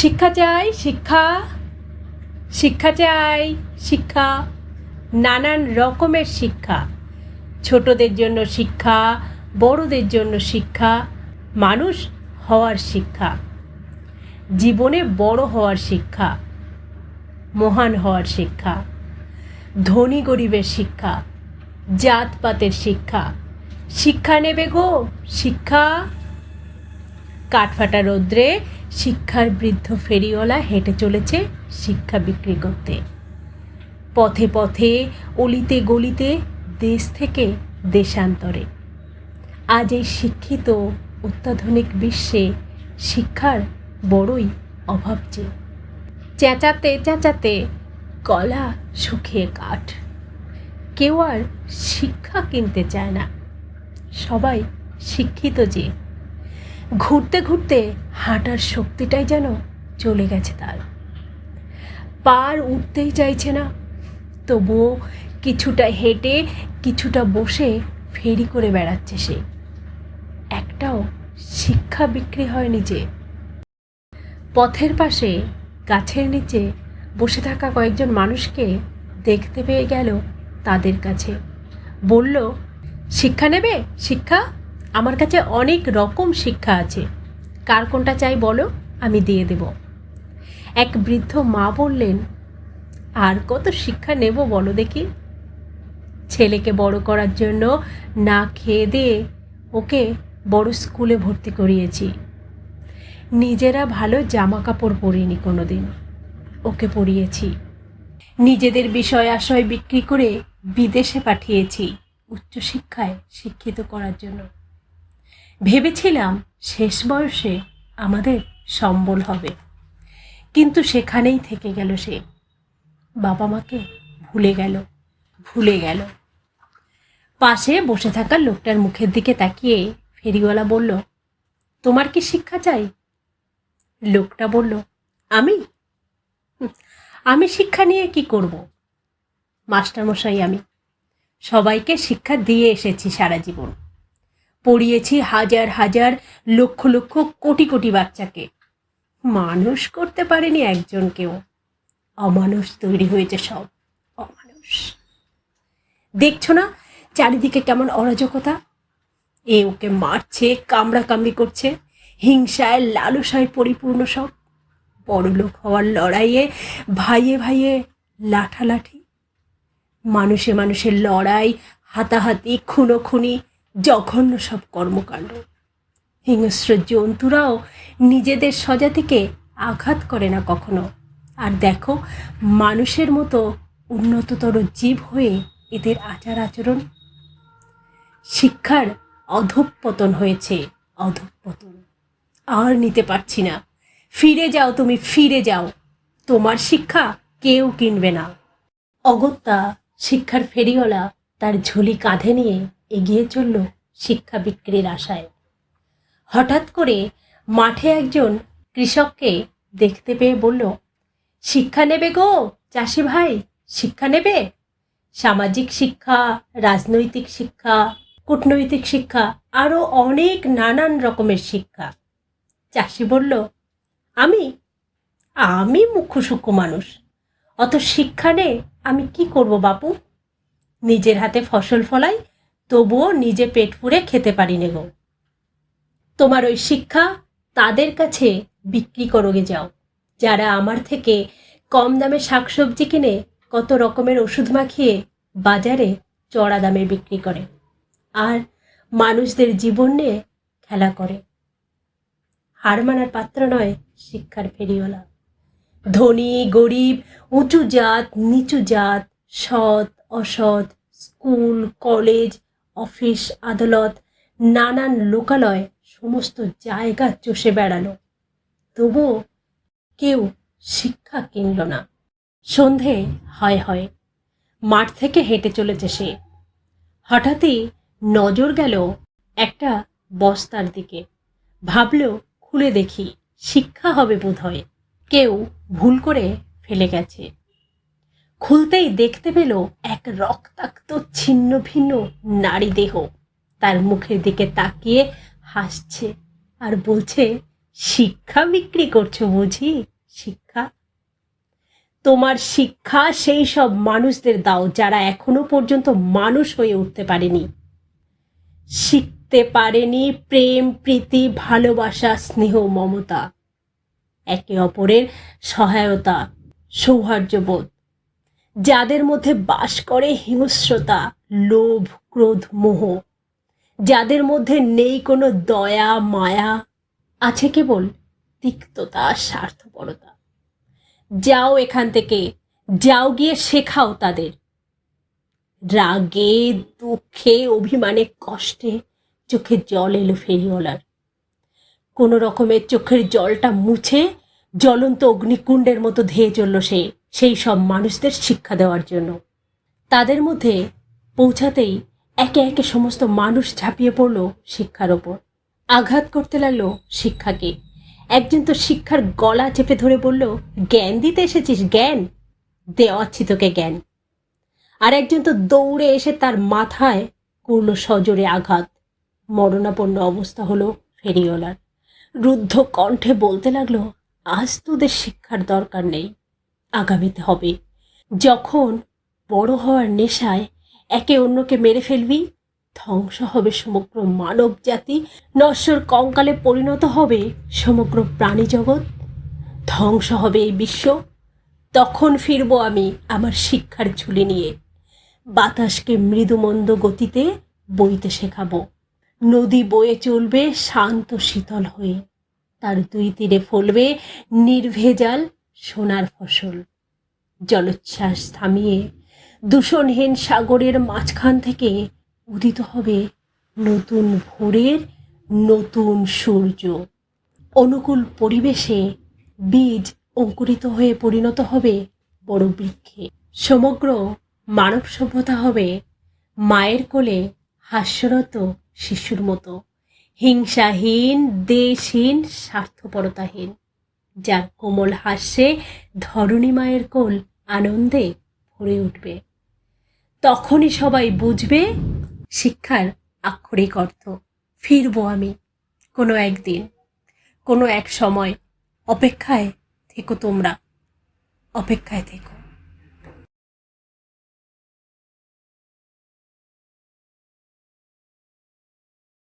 শিক্ষা চাই, শিক্ষা শিক্ষা চাই, শিক্ষা, নানান রকমের শিক্ষা। ছোটদের জন্য শিক্ষা, বড়দের জন্য শিক্ষা, মানুষ হওয়ার শিক্ষা, জীবনে বড় হওয়ার শিক্ষা, মহান হওয়ার শিক্ষা, ধনী গরিবের শিক্ষা, জাতপাতের শিক্ষা। শিক্ষা নেবে গো, শিক্ষা। কাঠফাটা রৌদ্রে শিক্ষার বৃদ্ধ ফেরিওয়ালা হেঁটে চলেছে শিক্ষা বিক্রি করতে। পথে পথে, অলিতে গলিতে, দেশ থেকে দেশান্তরে। আজ এই শিক্ষিত, অত্যাধুনিক বিশ্বে শিক্ষার বড়ই অভাব যে। চেঁচাতে চেঁচাতে গলা শুকিয়ে কাঠ। কেউ আর শিক্ষা কিনতে চায় না। সবাই শিক্ষিত যে। ঘুরতে ঘুরতে হাঁটার শক্তিটাই যেন চলে গেছে তার। পার উঠতেই চাইছে না, তবুও কিছুটা হেঁটে, কিছুটা বসে ফেরি করে বেড়াচ্ছে সে। একটাও শিক্ষা বিক্রি হয়নি যে। পথের পাশে, গাছের নিচে বসে থাকা কয়েকজন মানুষকে দেখতে পেয়ে গেল তাদের কাছে। বলল, শিক্ষা নেবে? শিক্ষা? আমার কাছে অনেক রকম শিক্ষা আছে। কার কোনটা চাই বলো? আমি দিয়ে দেব। এক বৃদ্ধ মা বললেন, আর কত শিক্ষা নেব বলো দেখি। ছেলেকে বড় করার জন্য না খেয়ে দিয়ে ওকে বড় স্কুলে ভর্তি করিয়েছি। নিজেরা ভালো জামা কাপড় পরিনি কোনো দিন ওকে পরিয়েছি। নিজেদের বিষয় আশয় বিক্রি করে বিদেশে পাঠিয়েছি উচ্চশিক্ষায় শিক্ষিত করার জন্য। ভেবেছিলাম শেষ বয়সে আমাদের সম্বল হবে। কিন্তু সেখানেই থেকে গেল সে। বাবা মাকে ভুলে গেল ভুলে গেল। পাশে বসে থাকা লোকটার মুখের দিকে তাকিয়ে ফেরিওয়ালা বলল, তোমার কি শিক্ষা চাই? লোকটা বলল, আমি? আমি শিক্ষা নিয়ে কি করব? মাস্টারমশাই, আমি সবাইকে শিক্ষা দিয়ে এসেছি সারা জীবন। পড়িয়েছি হাজার হাজার, লক্ষ লক্ষ, কোটি কোটি বাচ্চাকে। মানুষ করতে পারেনি একজনকেও অমানুষ তৈরি হয়েছে সব। অমানুষ। দেখছ না চারিদিকে কেমন অরাজকতা? এ ওকে মারছে কামড়া কামড়ি করছে, হিংসায়, লালসায় পরিপূর্ণ সব। বড়লোক হওয়ার লড়াইয়ে ভাইয়ে ভাইয়ে লাঠালাঠি। মানুষে মানুষের লড়াই, হাতাহাতি, খুনোখুনি জঘন্য সব কর্মকাণ্ড। হিংস্র জন্তুরাও নিজেদের স্বজাতিকে আঘাত করে না কখনো। আর দেখো, মানুষের মতো উন্নততর জীব হয়ে এদের আচার আচরণ। শিক্ষার অধঃপতন হয়েছে, অধঃপতন। আর নিতে পারছি না। ফিরে যাও তুমি, ফিরে যাও। তোমার শিক্ষা কেউ কিনবে না। অগত্যা শিক্ষার ফেরিওয়ালা তার ঝুলি কাঁধে নিয়ে এগিয়ে চলল শিক্ষা বিক্রির আশায়। হঠাৎ করে মাঠে একজন কৃষককে দেখতে পেয়ে বলল, শিক্ষা নেবে গো চাষি ভাই, শিক্ষা নেবে? সামাজিক শিক্ষা, রাজনৈতিক শিক্ষা, কূটনৈতিক শিক্ষা আরও অনেক নানান রকমের শিক্ষা। চাষি বলল, আমি? আমি মুখ্য সূক্ষ্ম মানুষ। অত শিক্ষা নে আমি কি করব বাপু? নিজের হাতে ফসল ফলাই তবুও নিজে পেট পুড়ে খেতে পারি নে গো। তোমার ওই শিক্ষা তাদের কাছে বিক্রি করোগে যাও। যারা আমার থেকে কম দামে শাকসবজি কিনে কত রকমের ওষুধ মাখিয়ে বাজারে চড়া দামে বিক্রি করে আর মানুষদের জীবন নিয়ে খেলা করে। হার মানার পাত্র নয় শিক্ষার ফেরিওলা ধনী, গরিব, উঁচু জাত, নিচু জাত, সৎ, অসৎ, স্কুল, কলেজ অফিস, আদালত, নানান লোকালয় সমস্ত জায়গা চষে বেড়ালো। তবুও কেউ শিক্ষা কিনল না। সন্ধে হয় হয়, মাঠ থেকে হেঁটে চলেছে সে। হঠাৎই নজর গেল একটা বস্তার দিকে। ভাবল, খুলে দেখি, শিক্ষা হবে বোধহয়। কেউ ভুল করে ফেলে গেছে। খুলতেই দেখতে পেল এক রক্তাক্ত ছিন্ন ভিন্ন নারী দেহ। তার মুখের দিকে তাকিয়ে হাসছে আর বলছে, শিক্ষা বিক্রি করছ বুঝি? শিক্ষা? তোমার শিক্ষা সেই সব মানুষদের দাও যারা এখনও পর্যন্ত মানুষ হয়ে উঠতে পারেনি। শিখতে পারেনি প্রেম, প্রীতি, ভালোবাসা, স্নেহ, মমতা। একে অপরের সহায়তা সৌহার্দ্যবোধ যাদের মধ্যে বাস করে হিংস্রতা, লোভ, ক্রোধ, মোহ। যাদের মধ্যে নেই কোনো দয়া, মায়া, আছে কেবল তিক্ততা, স্বার্থপরতা। যাও এখান থেকে, যাও গিয়ে শেখাও তাদের। রাগে, দুঃখে, অভিমানে, কষ্টে চোখে জল এলো ফেরিওয়ালার। কোনো রকমের চোখের জলটা মুছে জ্বলন্ত অগ্নিকুণ্ডের মতো ধেয়ে চলল সে। সেই সব মানুষদের শিক্ষা দেওয়ার জন্য। তাদের মধ্যে পৌঁছাতেই একে একে সমস্ত মানুষ ঝাঁপিয়ে পড়ল শিক্ষার ওপর। আঘাত করতে লাগল শিক্ষাকে। একজন তো শিক্ষার গলা চেপে ধরে বলল, জ্ঞান দিতে এসেছিস, জ্ঞান? দেওয়াচ্ছি তোকে জ্ঞান। আর একজন তো দৌড়ে এসে তার মাথায় করল সজোরে আঘাত। মরণাপন্ন অবস্থা হলো ফেরিওলার রুদ্ধ কণ্ঠে বলতে লাগল, আজ তোদের শিক্ষার দরকার নেই। আগামীতে হবে। যখন বড় হওয়ার নেশায় একে অন্যকে মেরে ফেলবি, ধ্বংস হবে সমগ্র মানব জাতি নশ্বর কঙ্কালে পরিণত হবে সমগ্র প্রাণী জগৎ ধ্বংস হবে এই বিশ্ব। তখন ফিরবো আমি আমার শিক্ষার ঝুলি নিয়ে। বাতাসকে মৃদুমন্দ গতিতে বইতে শেখাবো। নদী বয়ে চলবে শান্ত শীতল হয়ে। তার দুই তীরে ফলবে নির্ভেজাল সোনার ফসল। জলোচ্ছ্বাস থামিয়ে দূষণহীন সাগরের মাঝখান থেকে উদিত হবে নতুন ভোরের নতুন সূর্য। অনুকূল পরিবেশে বীজ অঙ্কুরিত হয়ে পরিণত হবে বড় বৃক্ষে। সমগ্র মানব সভ্যতা হবে মায়ের কোলে হাস্যরত শিশুর মতো। হিংসাহীন, দেশহীন, স্বার্থপরতাহীন। যার কোমল হাস্যে ধরণী মায়ের কোল আনন্দে ভরে উঠবে। তখনই সবাই বুঝবে, শিক্ষার আক্ষরিক অর্থ, ফিরব আমি কোনো একদিন, কোনো এক সময় অপেক্ষায় থেকো তোমরা, অপেক্ষায় থেকো।